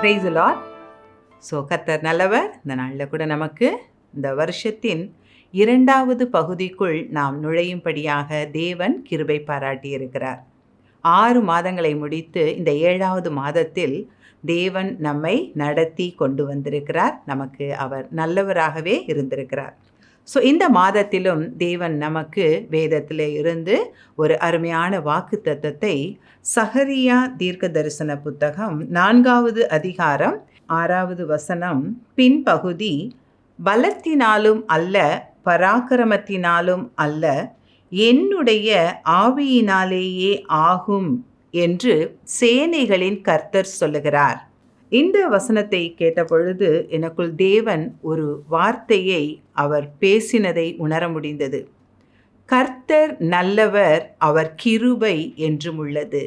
Price Lord so கத்தர் நல்லவர் இந்த நாளில் கூட நமக்கு இந்த வருஷத்தின் இரண்டாவது பகுதிக்குள் நாம் நுழையும்படியாக தேவன் கிருபை பாராட்டியிருக்கிறார் ஆறு மாதங்களை முடித்து இந்த ஏழாவது மாதத்தில் தேவன் நம்மை நடத்தி கொண்டு வந்திருக்கிறார். நமக்கு அவர் நல்லவராகவே இருந்திருக்கிறார். ஸோ இந்த மாதத்திலும் தேவன் நமக்கு வேதத்தில் இருந்து ஒரு அருமையான வாக்கு தத்தத்தை சஹரியா தீர்க்க தரிசன புத்தகம் நான்காவது அதிகாரம் ஆறாவது வசனம் பின்பகுதி பலத்தினாலும் அல்ல பராக்கிரமத்தினாலும் அல்ல என்னுடைய ஆவியினாலேயே ஆகும் என்று சேனைகளின் கர்த்தர் சொல்லுகிறார். இந்த வசனத்தை கேட்டபொழுது எனக்குள் தேவன் ஒரு வார்த்தையை அவர் பேசினதை உணர முடிந்தது. கர்த்தர் நல்லவர் அவர் கிருபை என்றும் உள்ளது.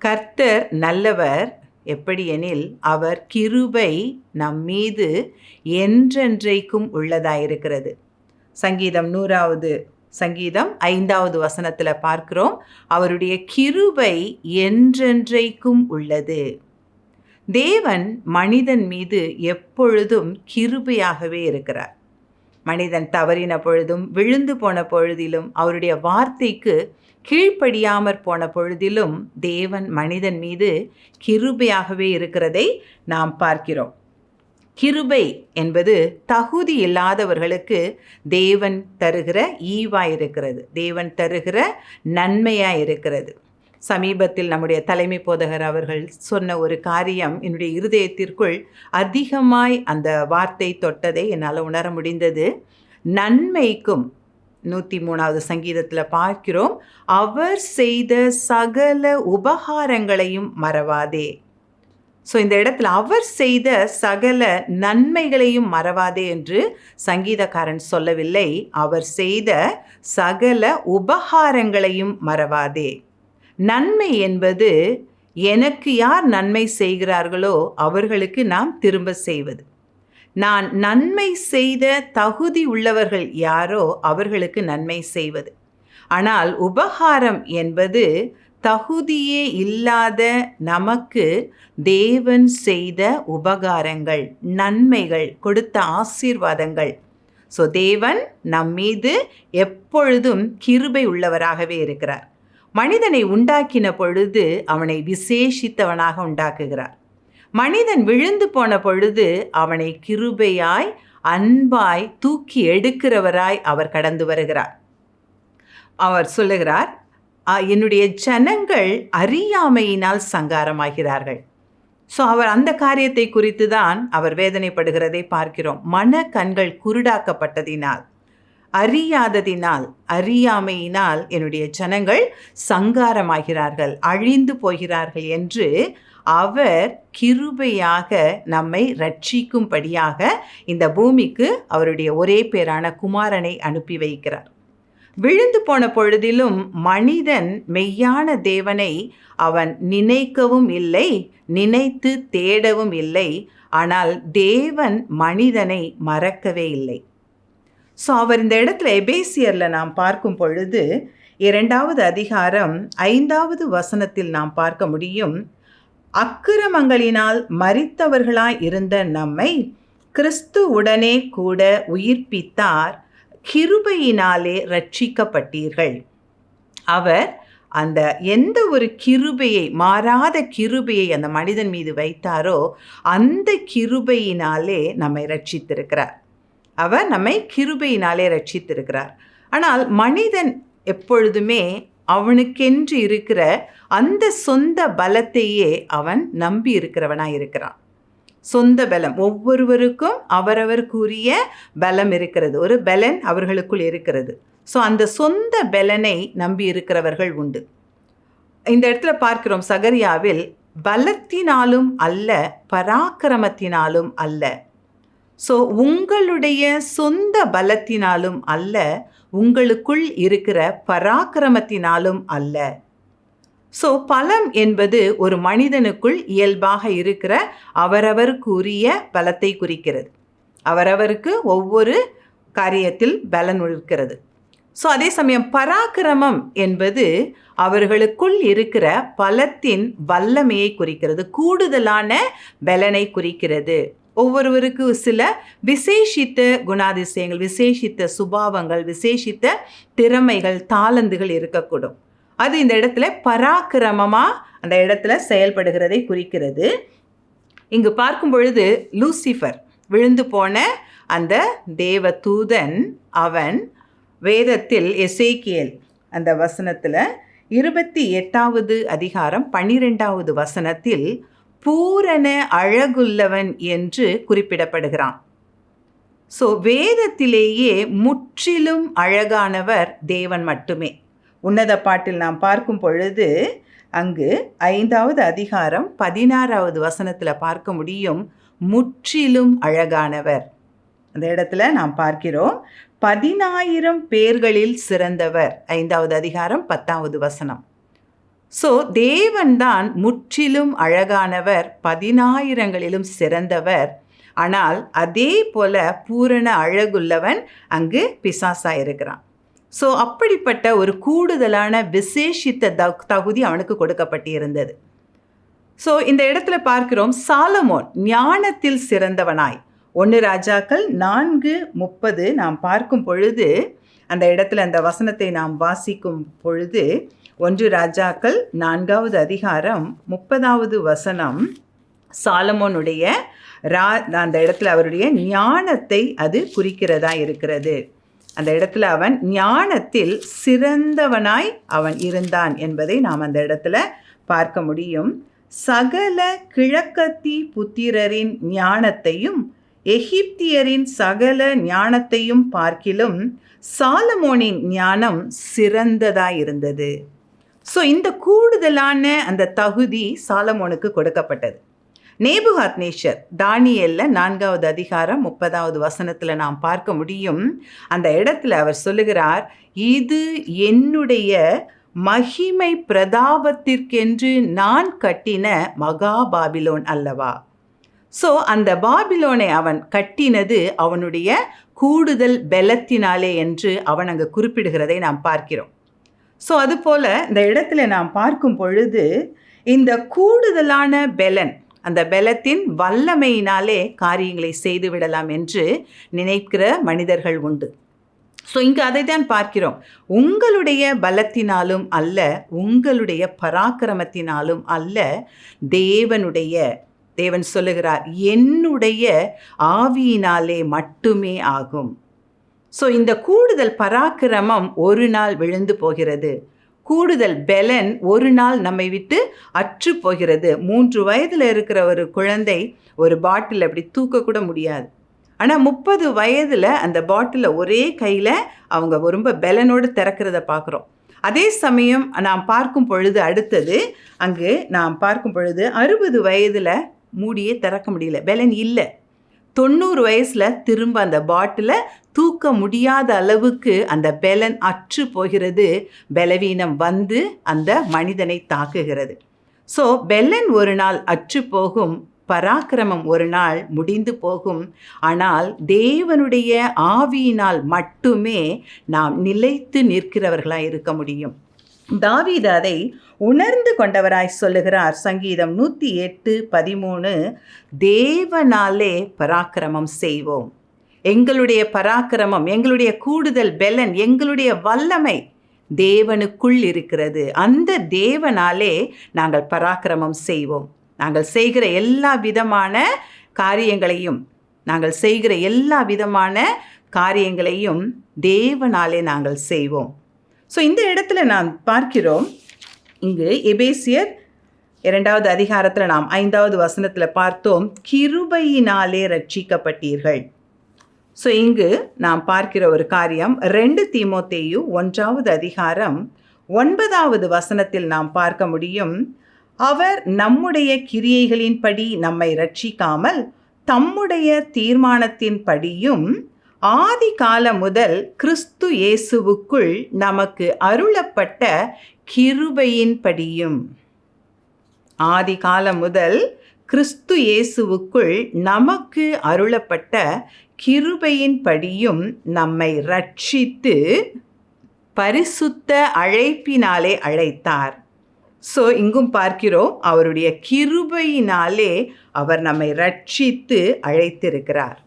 கர்த்தர் நல்லவர் எப்படியெனில் அவர் கிருபை நம் மீது என்றென்றைக்கும் உள்ளதாயிருக்கிறது. சங்கீதம் நூறாவது சங்கீதம் ஐந்தாவது வசனத்தில் பார்க்கிறோம் அவருடைய கிருபை என்றென்றைக்கும் உள்ளது. தேவன் மனிதன் மீது எப்பொழுதும் கிருபையாகவே இருக்கிறார். மனிதன் தவறின பொழுதும் விழுந்து போன பொழுதிலும் அவருடைய வார்த்தைக்கு கீழ்ப்படியாமற் போன பொழுதிலும் தேவன் மனிதன் மீது கிருபையாகவே இருக்கிறதை நாம் பார்க்கிறோம். கிருபை என்பது தகுதி இல்லாதவர்களுக்கு தேவன் தருகிற ஈவாய் இருக்கிறது தேவன் தருகிற நன்மையாக இருக்கிறது சமீபத்தில் நம்முடைய தலைமை போதகர் அவர்கள் சொன்ன ஒரு காரியம் என்னுடைய இருதயத்திற்குள் அதிகமாய் அந்த வார்த்தை தொட்டதை என்னால் உணர முடிந்தது. நன்மைக்கும் நூற்றி மூணாவது சங்கீதத்தில் பார்க்கிறோம் அவர் செய்த சகல உபகாரங்களையும் மறவாதே. ஸோ இந்த இடத்துல அவர் செய்த சகல நன்மைகளையும் மறவாதே என்று சங்கீதக்காரன் சொல்லவில்லை. அவர் செய்த சகல உபகாரங்களையும் மறவாதே. நன்மை என்பது எனக்கு யார் நன்மை செய்கிறார்களோ அவர்களுக்கு நாம் திரும்ப செய்வது. நான் நன்மை செய்த தகுதி உள்ளவர்கள் யாரோ அவர்களுக்கு நன்மை செய்வது. ஆனால் உபகாரம் என்பது தகுதியே இல்லாத நமக்கு தேவன் செய்த உபகாரங்கள் நன்மைகள் கொடுத்த ஆசீர்வாதங்கள். ஸோ தேவன் நம்மீது எப்பொழுதும் கிருபை உள்ளவராகவே இருக்கிறார். மனிதனை உண்டாக்கின பொழுது அவனை விசேஷித்தவனாக உண்டாக்குகிறார். மனிதன் விழுந்து போன பொழுது அவனை கிருபையாய் அன்பாய் தூக்கி எடுக்கிறவராய் அவர் கடந்து வருகிறார். அவர் சொல்லுகிறார் என்னுடைய ஜனங்கள் அறியாமையினால் சங்காரமாகிறார்கள். ஸோ அவர் அந்த காரியத்தை குறித்து தான் அவர் வேதனைப்படுகிறதை பார்க்கிறோம். மன கண்கள் குருடாக்கப்பட்டதினால். அறியாததினால் அறியாமையினால் என்னுடைய ஜனங்கள் சங்காரமாகிறார்கள் அழிந்து போகிறார்கள் என்று அவர் கிருபையாக நம்மை ரட்சிக்கும்படியாக இந்த பூமிக்கு அவருடைய ஒரே பேரான குமாரனை அனுப்பி வைக்கிறார். விழுந்து போன பொழுதிலும் மனிதன் மெய்யான தேவனை அவன் நினைக்கவும் இல்லை நினைத்து தேடவும் இல்லை. ஆனால் தேவன் மனிதனை மறக்கவே இல்லை. ஸோ அவர் இந்த இடத்துல எபேசியரில் நாம் பார்க்கும் பொழுது இரண்டாவது அதிகாரம் ஐந்தாவது வசனத்தில் நாம் பார்க்க முடியும் அக்கிரமங்களினால் மறித்தவர்களாய் இருந்த நம்மை கிறிஸ்து உடனே கூட உயிர்ப்பித்தார் கிருபையினாலே ரட்சிக்கப்பட்டீர்கள் அவர் அந்த எந்த ஒரு கிருபையை மாறாத கிருபையை அந்த மனிதன் மீது வைத்தாரோ அந்த கிருபையினாலே நம்மை ரட்சித்திருக்கிறார் அவர் நம்மை கிருபையினாலே ரட்சித்திருக்கிறார். ஆனால் மனிதன் எப்பொழுதுமே அவனுக்கென்று இருக்கிற அந்த சொந்த பலத்தையே அவன் நம்பி இருக்கிறவனாக இருக்கிறான். சொந்த பலம் ஒவ்வொருவருக்கும் அவரவருக்குரிய பலம் இருக்கிறது. ஒரு பலன் அவர்களுக்குள் இருக்கிறது. ஸோ அந்த சொந்த பலனை நம்பி இருக்கிறவர்கள் உண்டு. இந்த இடத்துல பார்க்கிறோம் சகரியாவில் பலத்தினாலும் அல்ல பராக்கிரமத்தினாலும் அல்ல. ஸோ உங்களுடைய சொந்த பலத்தினாலும் அல்ல உங்களுக்குள் இருக்கிற பராக்கிரமத்தினாலும் அல்ல. ஸோ பலம் என்பது ஒரு மனிதனுக்குள் இயல்பாக இருக்கிற அவரவருக்குரிய பலத்தை குறிக்கிறது. அவரவருக்கு ஒவ்வொரு காரியத்தில் பலன் இருக்கிறது. ஸோ அதே சமயம் பராக்கிரமம் என்பது அவர்களுக்குள் இருக்கிற பலத்தின் வல்லமையை குறிக்கிறது கூடுதலான பலனை குறிக்கிறது. ஒவ்வொருவருக்கு சில விசேஷித்த குணாதிசயங்கள் விசேஷித்த சுபாவங்கள் விசேஷித்த திறமைகள் தாளந்துகள் இருக்கக்கூடும். அது இந்த இடத்துல பராக்கிரமமாக அந்த இடத்துல செயல்படுகிறதை குறிக்கிறது. இங்கு பார்க்கும் பொழுது லூசிஃபர் விழுந்து போன அந்த தேவ தூதன் அவன் வேதத்தில் எசேக்கியல் அந்த வசனத்தில் இருபத்தி எட்டாவது அதிகாரம் பன்னிரெண்டாவது வசனத்தில் பூரண அழகுள்ளவன் என்று குறிப்பிடப்படுகிறான். ஸோ வேதத்திலேயே முற்றிலும் அழகானவர் தேவன் மட்டுமே. உன்னத பாட்டில் நாம் பார்க்கும் பொழுது அங்கு ஐந்தாவது அதிகாரம் பதினாறாவது வசனத்தில் பார்க்க முடியும் முற்றிலும் அழகானவர். அந்த இடத்துல நாம் பார்க்கிறோம் பதினாயிரம் பேர்களில் சிறந்தவர். ஐந்தாவது அதிகாரம் பத்தாவது வசனம். ஸோ தேவன்தான் முற்றிலும் அழகானவர் பதினாயிரங்களிலும் சிறந்தவர். ஆனால் அதே போல பூரண அழகுள்ளவன் அங்கு பிசாசா இருக்கிறான். ஸோ அப்படிப்பட்ட ஒரு கூடுதலான விசேஷித்த தகுதி அவனுக்கு கொடுக்கப்பட்டிருந்தது. ஸோ இந்த இடத்துல பார்க்கிறோம் சாலமோன் ஞானத்தில் சிறந்தவனாய். ஒன்று ராஜாக்கள் நான்கு முப்பது நாம் பார்க்கும் பொழுது அந்த இடத்துல அந்த வசனத்தை நாம் வாசிக்கும் பொழுது ஒன்று ராஜாக்கள் நான்காவது அதிகாரம் முப்பதாவது வசனம். சாலமோனுடைய ரா அந்த இடத்துல அவருடைய ஞானத்தை அது குறிக்கிறதா இருக்கிறது. அந்த இடத்துல அவன் ஞானத்தில் சிறந்தவனாய் அவன் இருந்தான் என்பதை நாம் அந்த இடத்துல பார்க்க முடியும். சகல கிழக்கத்தி புத்திரரின் ஞானத்தையும் எகிப்தியரின் சகல ஞானத்தையும் பார்க்கிலும் சாலமோனின் ஞானம் சிறந்ததாயிருந்தது ஸோ இந்த கூடுதலான அந்த தகுதி சாலமோனுக்கு கொடுக்கப்பட்டது. நேபுகாத் நேஷர் தானியல்ல நான்காவது அதிகாரம் முப்பதாவது வசனத்தில் நாம் பார்க்க முடியும். அந்த இடத்துல அவர் சொல்லுகிறார் இது என்னுடைய மகிமை பிரதாபத்திற்கென்று நான் கட்டின மகா பாபிலோன் அல்லவா? ஸோ அந்த பாபிலோனை அவன் கட்டினது அவனுடைய கூடுதல் பலத்தினாலே என்று அவன் அங்கு குறிப்பிடுகிறதை நாம் பார்க்கிறோம். ஸோ அதுபோல் இந்த இடத்துல நாம் பார்க்கும் பொழுது இந்த கூடுதலான பெலன் அந்த பலத்தின் வல்லமையினாலே காரியங்களை செய்து விடலாம் என்று நினைக்கிற மனிதர்கள் உண்டு. ஸோ இங்கே அதை தான் பார்க்கிறோம். உங்களுடைய பலத்தினாலும் அல்ல உங்களுடைய பராக்கிரமத்தினாலும் அல்ல தேவனுடைய தேவன் சொல்லுகிறார் என்னுடைய ஆவியினாலே மட்டுமே ஆகும். ஸோ இந்த கூடுதல் பராக்கிரமம் ஒரு நாள் விழுந்து போகிறது. கூடுதல் பெலன் ஒரு நாள் நம்மை விட்டு அற்று போகிறது. மூன்று வயதில் இருக்கிற ஒரு குழந்தை ஒரு பாட்டில் அப்படி தூக்கக்கூட முடியாது. ஆனால் முப்பது வயதில் அந்த பாட்டிலை ஒரே கையில் அவங்க ரொம்ப பெலனோடு திறக்கிறத பார்க்குறோம். அதே சமயம் நாம் பார்க்கும் பொழுது அடுத்தது அங்கு நாம் பார்க்கும் பொழுது அறுபது வயதில் மூடியே திறக்க முடியல. பெலன் இல்லை. தொண்ணூறு வயசில் திரும்ப அந்த பாட்டிலை தூக்க முடியாத அளவுக்கு அந்த பெலன் அற்று போகிறது. பலவீனம் வந்து அந்த மனிதனை தாக்குகிறது. ஸோ பெலன் ஒரு நாள் அற்று போகும் பராக்கிரமம் ஒரு நாள் முடிந்து போகும். ஆனால் தேவனுடைய ஆவியினால் மட்டுமே நாம் நிலைத்து நிற்கிறவர்களாக இருக்க முடியும். தாவீது அதை உணர்ந்து கொண்டவராய் சொல்லுகிறார். சங்கீதம் நூற்றி எட்டு பதிமூணு. தேவனாலே பராக்கிரமம் செய்வோம். எங்களுடைய பராக்கிரமம் எங்களுடைய கூடுதல் பெலன் எங்களுடைய வல்லமை தேவனுக்குள் இருக்கிறது. அந்த தேவனாலே நாங்கள் பராக்கிரமம் செய்வோம். நாங்கள் செய்கிற எல்லா விதமான காரியங்களையும் நாங்கள் செய்கிற எல்லா விதமான காரியங்களையும் தேவனாலே நாங்கள் செய்வோம். ஸோ இந்த இடத்துல நாம் பார்க்கிறோம் இங்கு எபேசியர் இரண்டாவது அதிகாரத்தில் நாம் ஐந்தாவது வசனத்தில் பார்த்தோம் கிருபையினாலே ரட்சிக்கப்பட்டீர்கள். ஸோ இங்கு நாம் பார்க்கிற ஒரு காரியம் ரெண்டு தீமோத்தேயு ஒன்றாவது அதிகாரம் ஒன்பதாவது வசனத்தில் நாம் பார்க்க முடியும் அவர் நம்முடைய கிரியைகளின்படி நம்மை ரட்சிக்காமல் தம்முடைய தீர்மானத்தின்படியும் ஆதி காலம் முதல் கிறிஸ்து இயேசுவுக்குள் நமக்கு அருளப்பட்ட கிருபையின்படியும். ஆதி காலம் முதல் கிறிஸ்து இயேசுவுக்குள் நமக்கு அருளப்பட்ட கிருபையின்படியும் நம்மை ரட்சித்து பரிசுத்த அழைப்பினாலே அழைத்தார். ஸோ இங்கும் பார்க்கிறோம் அவருடைய கிருபையினாலே அவர் நம்மை ரட்சித்து அழைத்திருக்கிறார்.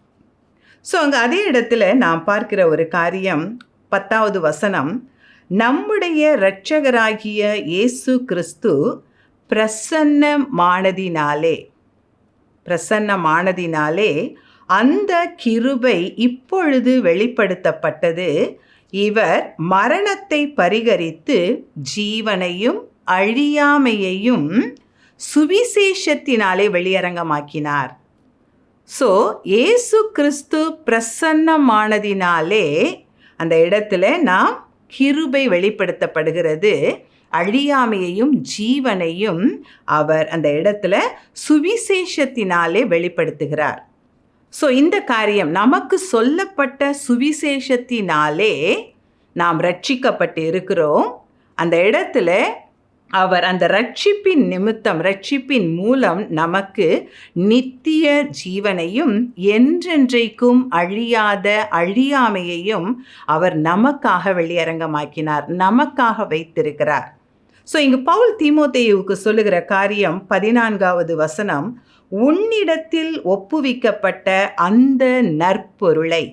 ஸோ அங்கே அதே இடத்துல நாம் பார்க்கிற ஒரு காரியம் பத்தாவது வசனம் நம்முடைய இரட்சகராகிய இயேசு கிறிஸ்து பிரசன்னமானதினாலே பிரசன்னமானதினாலே அந்த கிருபை இப்பொழுது வெளிப்படுத்தப்பட்டது. இவர் மரணத்தை பரிகரித்து ஜீவனையும் அழியாமையையும் சுவிசேஷத்தினாலே வெளியரங்கமாக்கினார். ஸோ ஏசு கிறிஸ்து பிரசன்னமானதினாலே அந்த இடத்துல நாம் கிருபை வெளிப்படுத்தப்படுகிறது. அழியாமையையும் ஜீவனையும் அவர் அந்த இடத்துல சுவிசேஷத்தினாலே வெளிப்படுத்துகிறார். ஸோ இந்த காரியம் நமக்கு சொல்லப்பட்ட சுவிசேஷத்தினாலே நாம் ரட்சிக்கப்பட்டு இருக்கிறோம். அந்த இடத்துல அவர் அந்த ரட்சிப்பின் நிமித்தம் ரட்சிப்பின் மூலம் நமக்கு நித்திய ஜீவனையும் என்றென்றைக்கும் அழியாத அழியாமையையும் அவர் நமக்காக வெளியரங்கமாக்கினார் நமக்காக வைத்திருக்கிறார். ஸோ இங்கு பவுல் தீமோத்தேயுவுக்கு சொல்லுகிற காரியம் பதினான்காவது வசனம் உன்னிடத்தில் ஒப்புவிக்கப்பட்ட அந்த நற்பொருளை.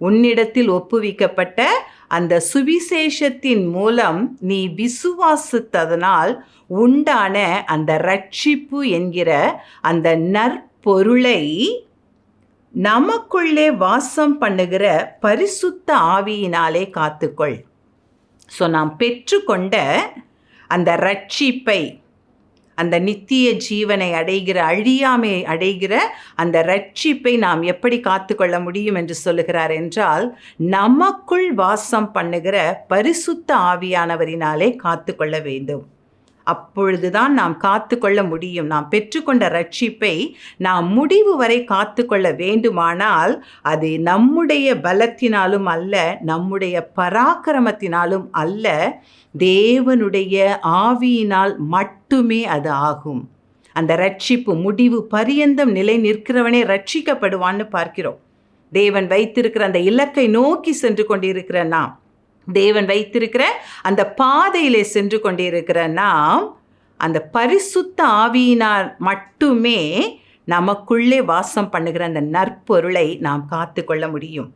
உன்னிடத்தில் ஒப்புவிக்கப்பட்ட அந்த சுவிசேஷத்தின் மூலம் நீ விசுவாசித்ததனால் உண்டான அந்த ரட்சிப்பு என்கிற அந்த நற்பொருளை நமக்குள்ளே வாசம் பண்ணுகிற பரிசுத்த ஆவியினாலே காத்துக்கொள். ஸோ நாம் பெற்றுக்கொண்ட அந்த ரட்சிப்பை அந்த நித்திய ஜீவனை அடைகிற அழியாமை அடைகிற அந்த ரட்சிப்பை நாம் எப்படி காத்துக்கொள்ள முடியும் என்று சொல்லுகிறார் என்றால் நமக்குள் வாசம் பண்ணுகிற பரிசுத்த ஆவியானவரினாலே காத்துக்கொள்ள வேண்டும். அப்பொழுதுதான் நாம் காத்துக்கொள்ள முடியும். நாம் பெற்றுக்கொண்ட ரட்சிப்பை நாம் முடிவு வரை காத்துக்கொள்ள வேண்டுமானால் அது நம்முடைய பலத்தினாலும் அல்ல நம்முடைய பராக்கிரமத்தினாலும் அல்ல தேவனுடைய ஆவியினால் மட்டுமே அது ஆகும். அந்த ரட்சிப்பு முடிவு பரியந்தம் நிலை நிற்கிறவனே ரட்சிக்கப்படுவான்னு பார்க்கிறோம். தேவன் வைத்திருக்கிற அந்த இலக்கை நோக்கி சென்று கொண்டிருக்கிற நாம். தேவன் வைத்திருக்கிற அந்த பாதையிலே சென்று கொண்டிருக்கிற நாம் அந்த பரிசுத்த ஆவியினால் மட்டுமே நமக்குள்ளே வாசம் பண்ணுகிற அந்த நற்பொருளை நாம் காத்து கொள்ள முடியும்.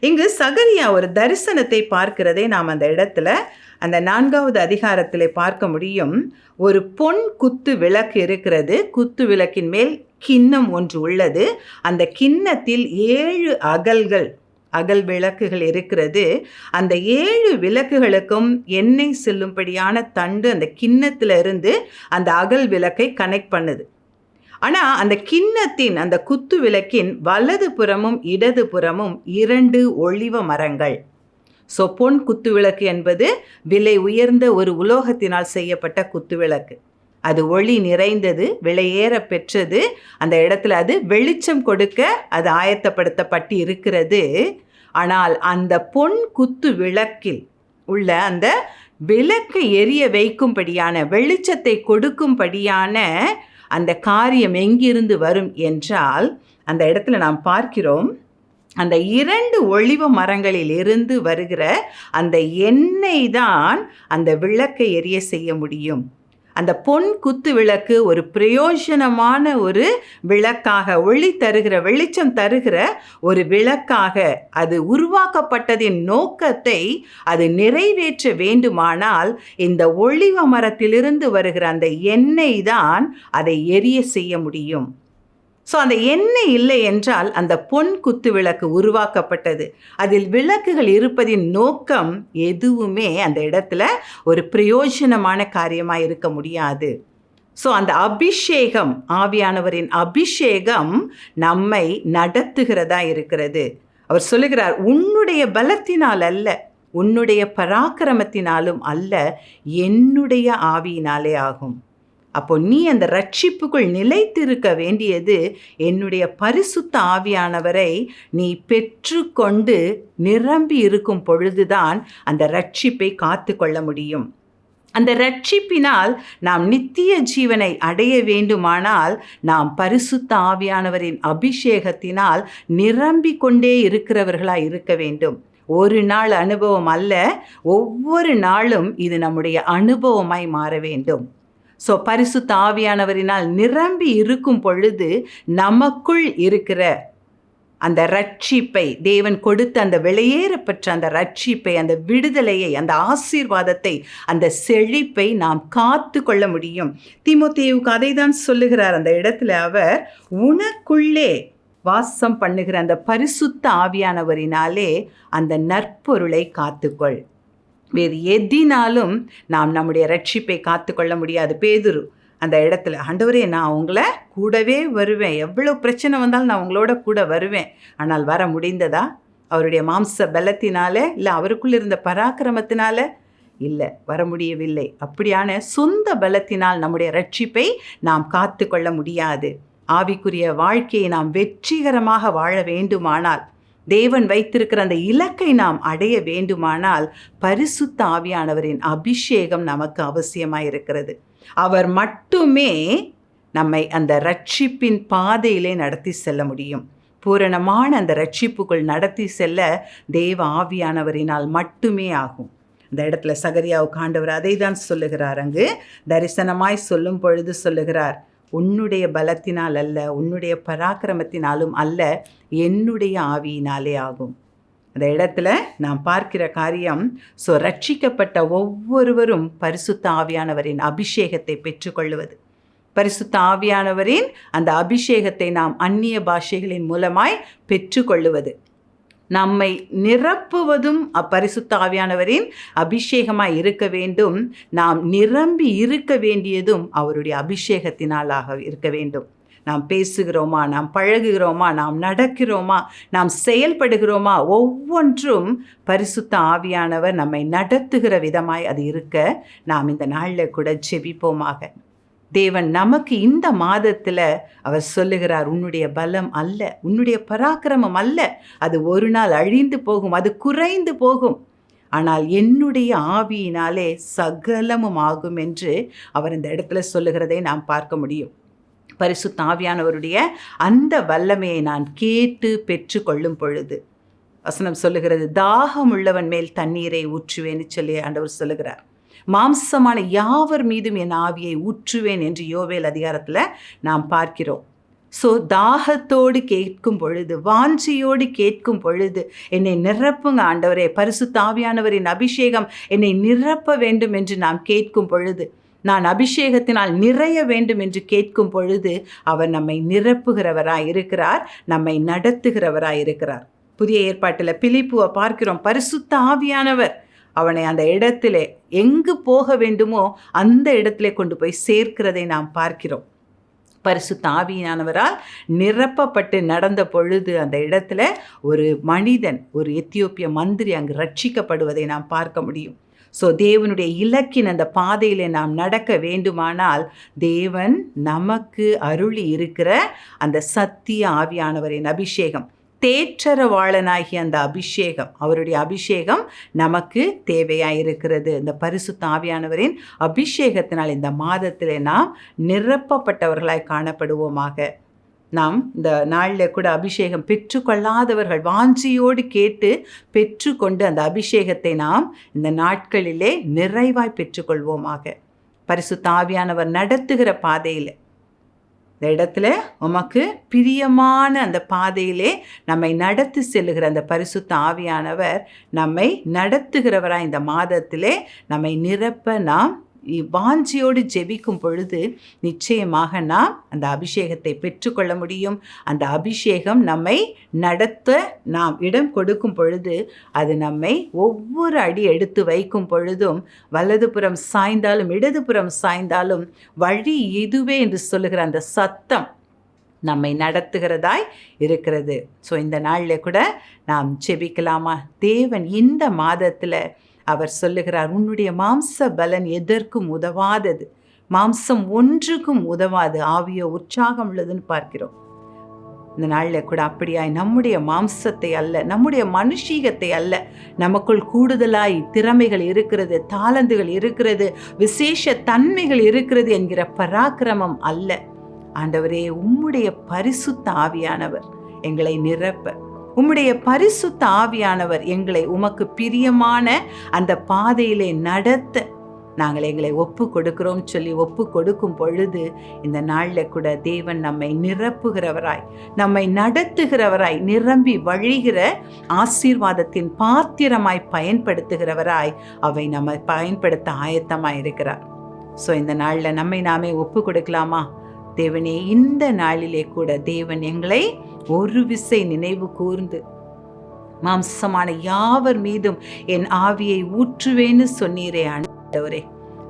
இங்கு சகரியா ஒரு தரிசனத்தை பார்க்கிறதே நாம் அந்த இடத்துல அந்த நான்காவது அதிகாரத்தில் பார்க்க முடியும். ஒரு பொன் குத்து விளக்கு இருக்கிறது. குத்து விளக்கின் மேல் கிண்ணம் ஒன்று உள்ளது. அந்த கிண்ணத்தில் ஏழு அகல்கள் அகல் விளக்குகள் இருக்கிறது. அந்த ஏழு விளக்குகளுக்கும் எண்ணெய் செல்லும்படியான தண்டு அந்த கிண்ணத்தில் இருந்து அந்த அகல் விளக்கை கனெக்ட் பண்ணுது. ஆனால் அந்த கிண்ணத்தின் அந்த குத்து விளக்கின் வலது புறமும் இடது புறமும் இரண்டு ஒளிவ மரங்கள். ஸோ பொன் குத்துவிளக்கு என்பது விலை உயர்ந்த ஒரு உலோகத்தினால் செய்யப்பட்ட குத்துவிளக்கு அது ஒளி நிறைந்தது விலையேற பெற்றது. அந்த இடத்துல அது வெளிச்சம் கொடுக்க அது ஆயத்தப்படுத்தப்பட்டு இருக்கிறது. ஆனால் அந்த பொன் குத்து விளக்கில் உள்ள அந்த விளக்கை எரிய வைக்கும்படியான வெளிச்சத்தை கொடுக்கும்படியான அந்த காரியம் எங்கிருந்து வரும் என்றால் அந்த இடத்துல நாம் பார்க்கிறோம் அந்த இரண்டு ஒளிவ மரங்களில் இருந்து வருகிற அந்த எண்ணெய் தான் அந்த விளக்கை எரிய செய்ய முடியும். அந்த பொன் குத்து விளக்கு ஒரு பிரயோஜனமான ஒரு விளக்காக ஒளி தருகிற வெளிச்சம் தருகிற ஒரு விளக்காக அது உருவாக்கப்பட்டதின் நோக்கத்தை அது நிறைவேற்ற வேண்டுமானால் இந்த ஒளிவ மரத்திலிருந்து வருகிற அந்த எண்ணெய் தான் அதை எரிய செய்ய முடியும். ஸோ அந்த எண்ணெய் இல்லை என்றால் அந்த பொன் குத்து விளக்கு உருவாக்கப்பட்டது. அதில் விளக்குகள் இருப்பதின் நோக்கம் எதுவுமே அந்த இடத்துல ஒரு பிரயோஜனமான காரியமாக இருக்க முடியாது. ஸோ அந்த அபிஷேகம் ஆவியானவரின் அபிஷேகம் நம்மை நடத்துகிறதா இருக்கிறது. அவர் சொல்லுகிறார் உன்னுடைய பலத்தினால் அல்ல உன்னுடைய பராக்கிரமத்தினாலும் அல்ல என்னுடைய ஆவியினாலே ஆகும். அப்போ நீ அந்த ரட்சிப்புக்குள் நிலைத்திருக்க வேண்டியது என்னுடைய பரிசுத்த ஆவியானவரை நீ பெற்றுக்கொண்டு நிரம்பி இருக்கும் பொழுதுதான் அந்த ரட்சிப்பை காத்து கொள்ள முடியும். அந்த ரட்சிப்பினால் நாம் நித்திய ஜீவனை அடைய வேண்டுமானால் நாம் பரிசுத்த ஆவியானவரின் அபிஷேகத்தினால் நிரம்பிக் கொண்டே இருக்கிறவர்களாக இருக்க வேண்டும். ஒரு நாள் அனுபவம் அல்ல ஒவ்வொரு நாளும் இது நம்முடைய அனுபவமாய் மாற வேண்டும். ஸோ பரிசுத்த ஆவியானவரினால் நிரம்பி இருக்கும் பொழுது நமக்குள் இருக்கிற அந்த ரட்சிப்பை தேவன் கொடுத்த அந்த வெளியேறப்பெற்ற அந்த ரட்சிப்பை அந்த விடுதலையை அந்த ஆசீர்வாதத்தை அந்த செழிப்பை நாம் காத்து கொள்ள முடியும். திமுத்தேவுக்கு அதை தான் சொல்லுகிறார். அந்த இடத்துல அவர் உனக்குள்ளே வாசம் பண்ணுகிற அந்த பரிசுத்த ஆவியானவரினாலே அந்த நற்பொருளை காத்துக்கொள். வேறு எதினாலும் நாம் நம்முடைய ரட்சிப்பை காத்துக்கொள்ள முடியாது. பேதுரு அந்த இடத்துல ஆண்டவரே நான் உங்களை கூடவே வருவேன். எவ்வளோ பிரச்சனை வந்தாலும் நான் உங்களோட கூட வருவேன். ஆனால் வர முடிந்ததா? அவருடைய மாம்ச பலத்தினால இல்லை அவருக்குள்ள இருந்த பராக்கிரமத்தினால? இல்லை வர முடியவில்லை. அப்படியான சொந்த பலத்தினால் நம்முடைய ரட்சிப்பை நாம் காத்து கொள்ள முடியாது. ஆவிக்குரிய வாழ்க்கையை நாம் வெற்றிகரமாக வாழ வேண்டுமானால் தேவன் வைத்திருக்கிற அந்த இலக்கை நாம் அடைய வேண்டுமானால் பரிசுத்த ஆவியானவரின் அபிஷேகம் நமக்கு அவசியமாக இருக்கிறது. அவர் மட்டுமே நம்மை அந்த ரட்சிப்பின் பாதையிலே நடத்தி செல்ல முடியும். பூரணமான அந்த ரட்சிப்புக்குள் நடத்தி செல்ல தேவ ஆவியானவரினால் மட்டுமே ஆகும். இந்த இடத்துல சகரியாவுக்கு ஆண்டவர் அதை தான் சொல்லுகிறார் அங்கு. தரிசனமாய் சொல்லும் பொழுது சொல்லுகிறார் உன்னுடைய பலத்தினால் அல்ல உன்னுடைய பராக்கிரமத்தினாலும் அல்ல என்னுடைய ஆவியினாலே ஆகும். அந்த இடத்துல நாம் பார்க்கிற காரியம் ஸோ ரட்சிக்கப்பட்ட ஒவ்வொருவரும் பரிசுத்த ஆவியானவரின் அபிஷேகத்தை பெற்றுக்கொள்வது பரிசுத்த ஆவியானவரின் அந்த அபிஷேகத்தை நாம் அந்நிய பாஷைகளின் மூலமாய் பெற்றுக்கொள்ளுவது. நம்மை நிரப்புவதும் அப்பரிசுத்த ஆவியானவரின் அபிஷேகமாக இருக்க வேண்டும். நாம் நிரம்பி இருக்க வேண்டியதும் அவருடைய அபிஷேகத்தினாலாக இருக்க வேண்டும். நாம் பேசுகிறோமா? நாம் பழகுகிறோமா? நாம் நடக்கிறோமா? நாம் செயல்படுகிறோமா? ஒவ்வொன்றும் பரிசுத்த ஆவியானவர் நம்மை நடத்துகிற விதமாய் அது இருக்க நாம் இந்த நாளில் கூட ஜெபிப்போமாக. தேவன் நமக்கு இந்த மாதத்தில் அவர் சொல்லுகிறார் உன்னுடைய பலம் அல்ல உன்னுடைய பராக்கிரமம் அல்ல. அது ஒரு நாள் அழிந்து போகும் அது குறைந்து போகும். ஆனால் என்னுடைய ஆவியினாலே சகலமும் ஆகும் என்று அவர் இந்த இடத்துல சொல்லுகிறதை நாம் பார்க்க முடியும். பரிசு தாவியானவருடைய அந்த வல்லமையை நான் கேட்டு பெற்று கொள்ளும் பொழுது வசனம் சொல்லுகிறது தாகம் உள்ளவன் மேல் தண்ணீரை ஊற்றுவேன்னு சொல்லி ஆண்டவர் சொல்லுகிறார். மாம்சமான யாவர் மீதும் என் ஆவியை ஊற்றுவேன் என்று யோவேல் அதிகாரத்தில் நாம் பார்க்கிறோம். ஸோ தாகத்தோடு கேட்கும் பொழுது வாஞ்சியோடு கேட்கும் பொழுது என்னை நிரப்புங்க ஆண்டவரே. பரிசு தாவியானவரின் அபிஷேகம் என்னை நிரப்ப வேண்டும் என்று நாம் கேட்கும் பொழுது நான் அபிஷேகத்தினால் நிறைய வேண்டும் என்று கேட்கும் பொழுது அவர் நம்மை நிரப்புகிறவராய் இருக்கிறார் நம்மை நடத்துகிறவராய் இருக்கிறார். புதிய ஏற்பாட்டில் பிலிப்புவை பார்க்கிறோம். பரிசுத்த ஆவியானவர் அவனை அந்த இடத்திலே எங்கு போக வேண்டுமோ அந்த இடத்திலே கொண்டு போய் சேர்க்கிறதை நாம் பார்க்கிறோம். பரிசு தாவியானவரால் நிரப்பப்பட்டு நடந்த பொழுது அந்த இடத்துல ஒரு மனிதன் ஒரு எத்தியோப்பிய மந்திரி அங்கு ரட்சிக்கப்படுவதை நாம் பார்க்க முடியும். ஸோ தேவனுடைய இலக்கின் அந்த பாதையில் நாம் நடக்க வேண்டுமானால் தேவன் நமக்கு அருளி இருக்கிற அந்த சத்திய ஆவியானவரின் அபிஷேகம். தேற்றரவாளனாகிய அந்த அபிஷேகம் அவருடைய அபிஷேகம் நமக்கு தேவையாக இருக்கிறது இந்த பரிசு தாவியானவரின் அபிஷேகத்தினால் இந்த மாதத்தில் நாம் நிரப்பப்பட்டவர்களாய் காணப்படுவோமாக. நாம் இந்த நாளில் கூட அபிஷேகம் பெற்றுக்கொள்ளாதவர்கள் வாஞ்சியோடு கேட்டு பெற்றுக்கொண்டு அந்த அபிஷேகத்தை நாம் இந்த நாட்களிலே நிறைவாய் பெற்றுக்கொள்வோமாக. பரிசு தாவியானவர் நடத்துகிற பாதையில் இந்த இடத்துல உமக்கு பிரியமான அந்த பாதையிலே நம்மை நடத்தி செல்லுகிற அந்த பரிசுத்த ஆவியானவர் நம்மை நடத்துகிறவராக இந்த மாதத்திலே நம்மை நிரப்ப நாம் வாஞ்சியோடு ஜெபிக்கும் பொழுது நிச்சயமாக நாம் அந்த அபிஷேகத்தை பெற்றுக்கொள்ள முடியும். அந்த அபிஷேகம் நம்மை நடத்த நாம் இடம் கொடுக்கும் பொழுது அது நம்மை ஒவ்வொரு அடி எடுத்து வைக்கும் பொழுதும் வலதுபுறம் சாய்ந்தாலும் இடதுபுறம் சாய்ந்தாலும் வழி இதுவே என்று சொல்லுகிற அந்த சத்தம் நம்மை நடத்துகிறதாய் இருக்கிறது. ஸோ இந்த நாளில் கூட நாம் செபிக்கலாமா தேவன் இந்த மாதத்தில் அவர் சொல்லுகிறார் உன்னுடைய மாம்ச பலன் எதற்கும் உதவாதது? மாம்சம் ஒன்றுக்கும் உதவாது. ஆவியோ உற்சாகம் உள்ளதுன்னு பார்க்கிறோம். இந்த நாளில் கூட அப்படியாய் நம்முடைய மாம்சத்தை அல்ல நம்முடைய மனுஷீகத்தை அல்ல. நமக்குள் கூடுதலாய் திறமைகள் இருக்கிறது தாளந்துகள் இருக்கிறது விசேஷ தன்மைகள் இருக்கிறது என்கிற பராக்கிரமம் அல்ல. ஆண்டவரே உம்முடைய பரிசுத்த ஆவியானவர் எங்களை நிரப்ப. உம்முடைய பரிசுத்த ஆவியானவர் எங்களை உமக்கு பிரியமான அந்த பாதையிலே நடத்த நாங்கள் எங்களை ஒப்பு கொடுக்கிறோம் சொல்லி ஒப்பு கொடுக்கும் பொழுது இந்த நாளில் கூட தேவன் நம்மை நிரப்புகிறவராய் நம்மை நடத்துகிறவராய் நிரம்பி வழிகிற ஆசீர்வாதத்தின் பாத்திரமாய் பயன்படுத்துகிறவராய் அவை நம்ம பயன்படுத்த ஆயத்தமாய் இருக்கிறார் ஸோ இந்த நாளில் நம்மை நாமே ஒப்பு கொடுக்கலாமா தேவனே இந்த நாளிலே கூட தேவன் எங்களை ஒரு விசை நினைவு கூர்ந்து மாம்சமான யாவர் மீதும் என் ஆவியை ஊற்றுவேன்னு சொன்னீரே ஆண்டவரே.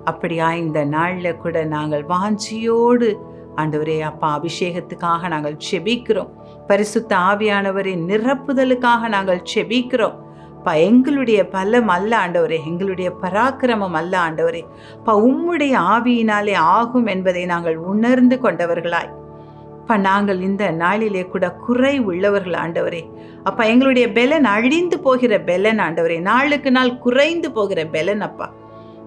அப்படியா இந்த நாளில் கூட நாங்கள் வாஞ்சியோடு ஆண்டவரே அப்பா அபிஷேகத்துக்காக நாங்கள் செபிக்கிறோம். பரிசுத்த ஆவியானவரின் நிரப்புதலுக்காக நாங்கள் செபிக்கிறோம். பா எங்களுடைய பலம் அல்ல ஆண்டவரே எங்களுடைய பராக்கிரமம் அல்ல ஆண்டவரே. பா உம்முடைய ஆவியினாலே ஆகும் என்பதை நாங்கள் உணர்ந்து கொண்டவர்களாய். அப்பா நாங்கள் இந்த நாளிலே கூட குறை உள்ளவர்கள் ஆண்டவரே. அப்பா எங்களுடைய பெலன் அழிந்து போகிற பெலன் ஆண்டவரே. நாளுக்கு நாள் குறைந்து போகிற பெலன் அப்பா.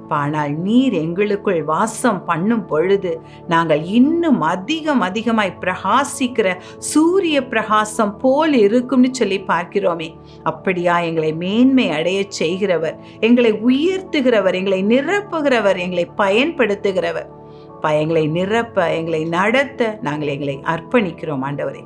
ஆனால் நீர் எங்களுக்குள் வாசம் பண்ணும் பொழுது நாங்கள் இன்னும் அதிகம் அதிகமாய் பிரகாசிக்கிற சூரிய பிரகாசம் போல் இருக்கும்னு சொல்லி பார்க்கிறோமே. அப்படியா எங்களை மேன்மை அடைய செய்கிறவர் எங்களை உயர்த்துகிறவர் எங்களை நிரப்புகிறவர் எங்களை பயன்படுத்துகிறவர். எங்களை நிரப்ப எங்களை நடத்த நாங்கள் எங்களை அர்ப்பணிக்கிறோம் ஆண்டவரே.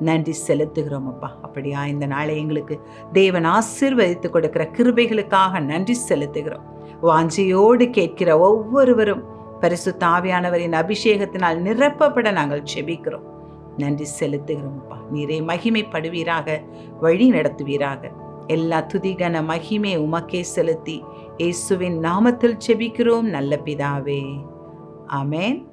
நன்றி செலுத்துகிறோம் அப்பா. அப்படியா இந்த நாளை எங்களுக்கு தேவன் ஆசிர்வதித்து கொடுக்கிற கிருபைகளுக்காக நன்றி செலுத்துகிறோம். வாஞ்சியோடு கேட்கிற ஒவ்வொருவரும் பரிசு தாவியானவரின் அபிஷேகத்தினால் நிரப்பப்பட நாங்கள் செபிக்கிறோம். நன்றி செலுத்துகிறோம்ப்பா. நீரை நீரே மகிமைப்படுவீராக வழி நடத்துவீராக. எல்லா துதிகன மகிமே உமக்கே செலுத்தி இயேசுவின் நாமத்தில் செபிக்கிறோம் நல்ல பிதாவே. ஆமேன்.